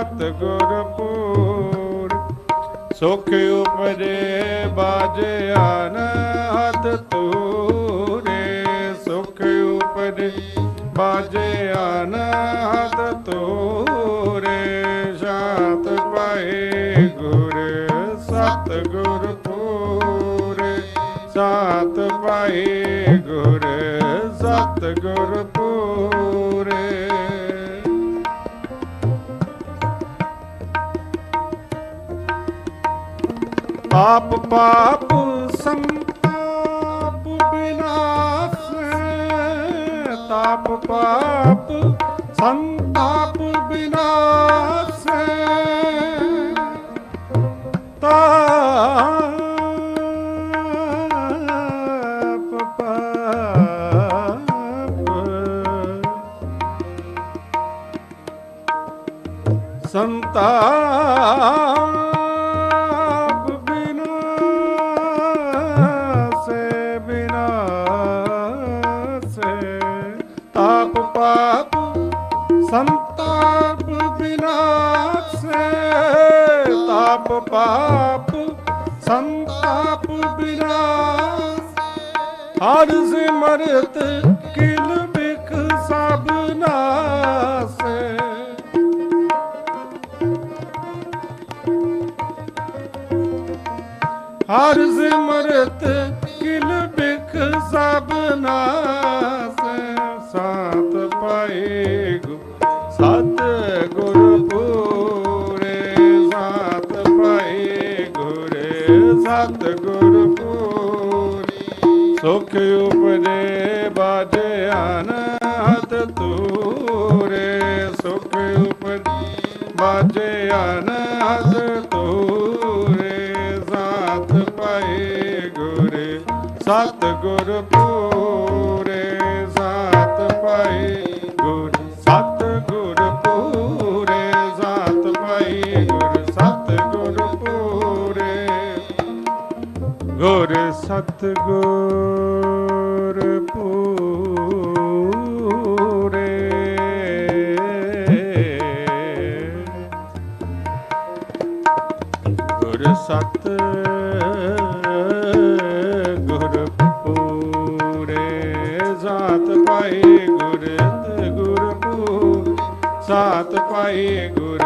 ਸਤ ਗੁਰ ਪੂਰ, ਸੁਖ ਉਪਰੇ ਬਾਜੇ ਆਨ ਹੱਥ ਤੂਰੇ ਸੁਖ ਉਪਰੇ ਬਾਜੇ ਆਨ ਹੱਥ ਤੂਰੇ ਸ਼ਾਤ ਪਾਏ ਗੁਰ ਸਤ ਗੁਰ ਪੂਰੇ ਸਾਤ ਪਾਏ ਗੁਰ ਸਤ ਗੁਰ ਪੂਰੇ। ਪਾਪ ਪਾਪ ਸੰਤਾਪ ਬਿਨਾਸ਼ ਤਾਪ ਪਾਪ ਸੰਤਾਪ ਬਿਨਾਸ਼ ਤਾਪ ਸੰਤਾ ਸੰਤਾਪ ਬਿਨਾ ਸੇ ਤਾਪ ਪਾਪ, ਸੰਤਾਪ ਬਿਨਾ ਹਰ ਸਿਮਰਤ ਕਿਲ ਬਿਖ ਸਭ ਨਾਸੇ। ਹਰ ਸਿਮਰਤ ਕਿਲ ਬਿਖ ਸਭ ਨਾਸੈ ਸਾਤ ਪਾਏ ਗੁ ਗੁਰ ਪੂਰੇ ਸਾਤ ਪਾਏ ਗੁਰੇ, ਸਤ ਗੁਰ ਪੂਰੇ ਸੁਖ ਉਪਜੇ ਬਾਜਿਆਨ ਹਤ ਤੂਰੇ। ਸੁਖ ਉਪਜੇ ਬਾਜਿਆਨ ਹਤ ਤੂਰੇ। ਸਾਤ ਪਾਏ ਗੁਰੇ, ਸਤ ਗੁਰ ਪੂਰੇ ਗੁਰ ਸਤ ਗੁਰ ਪੂਰੇ। ਗੁਰ ਸਤ ਗੁਰ ਪੂਰੇ। ਸਾਤ ਪਾਏ ਗੁਰ ਗੁਰ ਪੂਰ ਸਾਤ ਪਾਏ ਗੁਰ